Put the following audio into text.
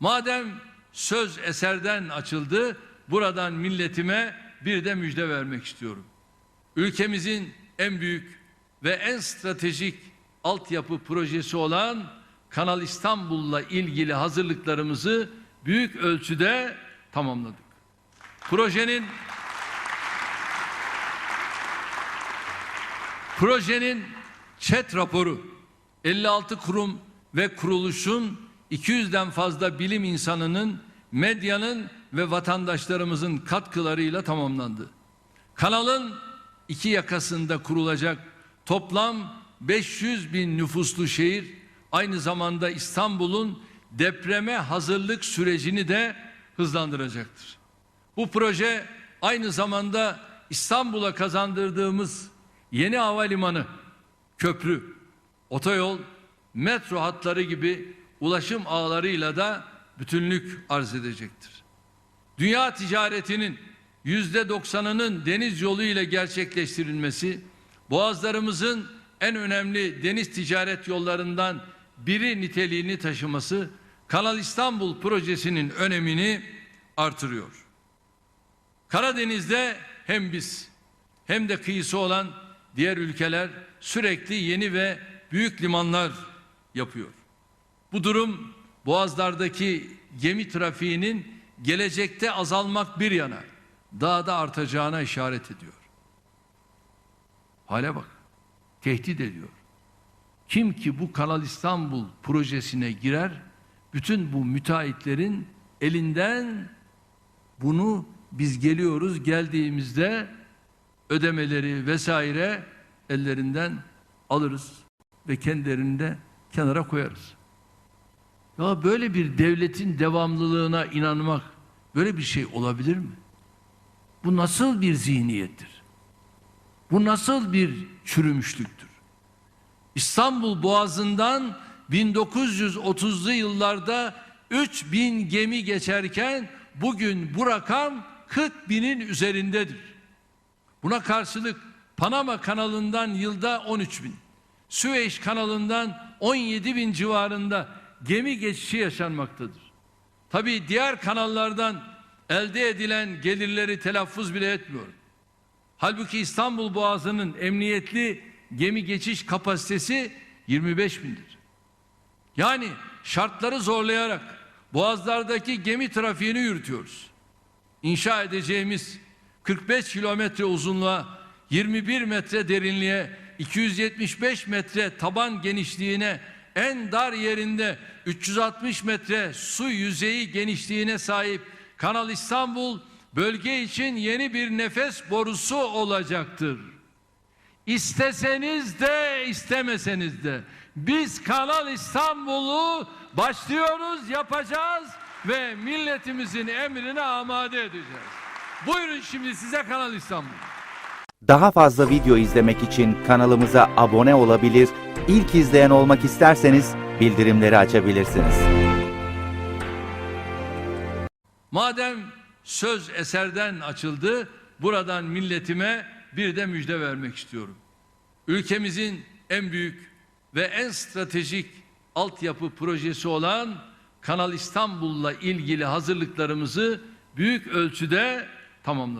Madem söz eserden açıldı, buradan milletime bir de müjde vermek istiyorum. Ülkemizin en büyük ve en stratejik altyapı projesi olan Kanal İstanbul'la ilgili hazırlıklarımızı büyük ölçüde tamamladık. Projenin Projenin ÇED raporu 56 kurum ve kuruluşun 200'den fazla bilim insanının, medyanın ve vatandaşlarımızın katkılarıyla tamamlandı. Kanalın iki yakasında kurulacak toplam 500 bin nüfuslu şehir aynı zamanda İstanbul'un depreme hazırlık sürecini de hızlandıracaktır. Bu proje aynı zamanda İstanbul'a kazandırdığımız yeni havalimanı, köprü, otoyol, metro hatları gibi ulaşım ağlarıyla da bütünlük arz edecektir. Dünya ticaretinin yüzde doksanının deniz yolu ile gerçekleştirilmesi, boğazlarımızın en önemli deniz ticaret yollarından biri niteliğini taşıması, Kanal İstanbul projesinin önemini artırıyor. Karadeniz'de hem biz hem de kıyısı olan diğer ülkeler sürekli yeni ve büyük limanlar yapıyor. Bu durum boğazlardaki gemi trafiğinin gelecekte azalmak bir yana daha da artacağına işaret ediyor. Hale bak. Tehdit ediyor. Kim ki bu Kanal İstanbul projesine girer, bütün bu müteahhitlerin elinden bunu biz geliyoruz geldiğimizde ödemeleri vesaire ellerinden alırız ve kendilerini de kenara koyarız. Ya böyle bir devletin devamlılığına inanmak böyle bir şey olabilir mi? Bu nasıl bir zihniyettir? Bu nasıl bir çürümüşlüktür? İstanbul Boğazı'ndan 1930'lu yıllarda 3000 gemi geçerken bugün bu rakam 40 binin üzerindedir. Buna karşılık Panama kanalından yılda 13 bin, Süveyş kanalından 17 bin civarında gemi geçişi yaşanmaktadır. Tabii diğer kanallardan elde edilen gelirleri telaffuz bile etmiyorum. Halbuki İstanbul Boğazı'nın emniyetli gemi geçiş kapasitesi 25 bindir. Yani şartları zorlayarak boğazlardaki gemi trafiğini yürütüyoruz. İnşa edeceğimiz 45 kilometre uzunluğa, 21 metre derinliğe, 275 metre taban genişliğine, en dar yerinde 360 metre su yüzeyi genişliğine sahip Kanal İstanbul bölge için yeni bir nefes borusu olacaktır. İsteseniz de istemeseniz de biz Kanal İstanbul'u başlıyoruz, yapacağız ve milletimizin emrine amade edeceğiz. Buyurun şimdi size Kanal İstanbul. Daha fazla video izlemek için kanalımıza abone olabilir, ilk izleyen olmak isterseniz bildirimleri açabilirsiniz. Madem söz eserden açıldı, buradan milletime bir de müjde vermek istiyorum. Ülkemizin en büyük ve en stratejik altyapı projesi olan Kanal İstanbul'la ilgili hazırlıklarımızı büyük ölçüde tamamladık.